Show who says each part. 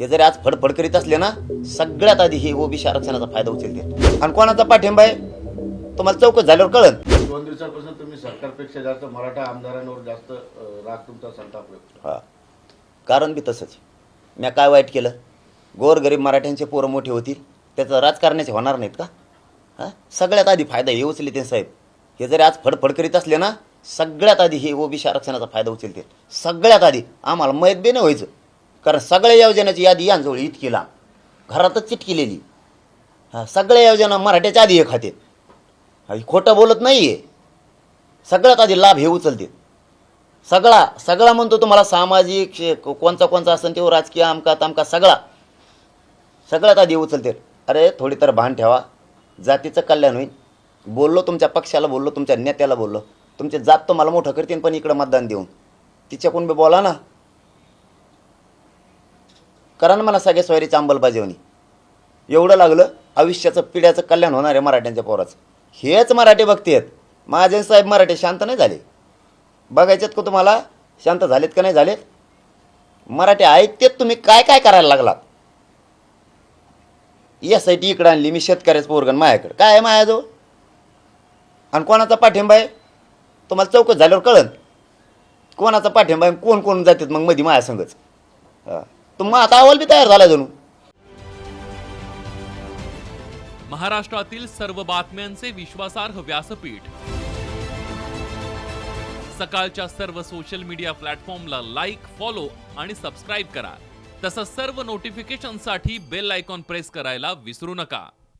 Speaker 1: हे जरी आज फडफड करीत असले ना सगळ्यात आधी हे ओबीसी आरक्षणाचा फायदा उचलते आणि कोणाचा पाठिंबा आहे? तुम्हाला चौकत झाल्यावर कळन.
Speaker 2: दोन दिवसापासून तुम्ही सरकारपेक्षा जास्त मराठा आमदारांवर जास्त अं, राग तुमचा संताप
Speaker 1: हा. कारण बी तसंच. मी काय वाईट केलं? गोरगरीब मराठ्यांचे पोरं मोठे होतील. त्याचं राजकारणाचे होणार नाहीत का? हां? सगळ्यात आधी फायदा हे उचले ते साहेब. हे जरी आज फडफड करीत असले ना सगळ्यात आधी हे ओबीसी आरक्षणाचा फायदा उचलते सगळ्यात आधी आम्हाला मैत बी नाही व्हायचं. कारण सगळ्या योजनेची यादी यांजवळ इतकी लांब. घरातच चिटकिलेली. हां सगळ्या योजना मराठ्याच्या आधी हे खाते. हा, खोटं बोलत नाही आहे सगळ्यात आधी लाभ हे उचलते. सगळा सगळा म्हणतो तुम्हाला सामाजिक कोणचा कोणचा असेल तो राजकीय आमका तामका सगळा. सगळ्यात आधी उचलते. अरे थोडी तर भान ठेवा. जातीचं कल्याण होईल. बोललो तुमच्या पक्षाला बोललो तुमच्या नेत्याला बोललो. तुमचे जात तुम्हाला मोठं करतील पण इकडं मतदान देऊन. तिच्याकडून बी बोला ना. करा ना मला सगळ्या सोयरीची अंमलबजावणी. एवढं लागलं आयुष्याचं पिढ्याचं कल्याण होणार आहे मराठ्यांच्या पोराचं. हेच मराठी बघतेत महाजन साहेब मराठी शांत नाही झाले. बघायचेत का तुम्हाला? शांत झालेत का नाही झालेत? मराठी ऐकतेत तुम्ही काय काय करायला लागलात? यासाठी इकडं आणली मी शेतकऱ्याचं पोरगण मायाकडं काय आहे मायाजवळ आणि कोणाचा पाठिंबा आहे? तुम्हाला चौकस झाल्यावर कळन. कोणाचा पाठिंबा आहे? कोण कोण जातात मग मध्ये माझ्या संगच? हा. आता अहवाल बी तयार झाला जणू
Speaker 3: महाराष्ट्रातील सर्व बातम्यांचे विश्वासार्ह व्यासपीठ. सकाळच्या सर्व सोशल मीडिया प्लॅटफॉर्मला लाईक फॉलो आणि सबस्क्राईब करा. तसंच सर्व नोटिफिकेशनसाठी बेल आयकॉन प्रेस करायला विसरू नका.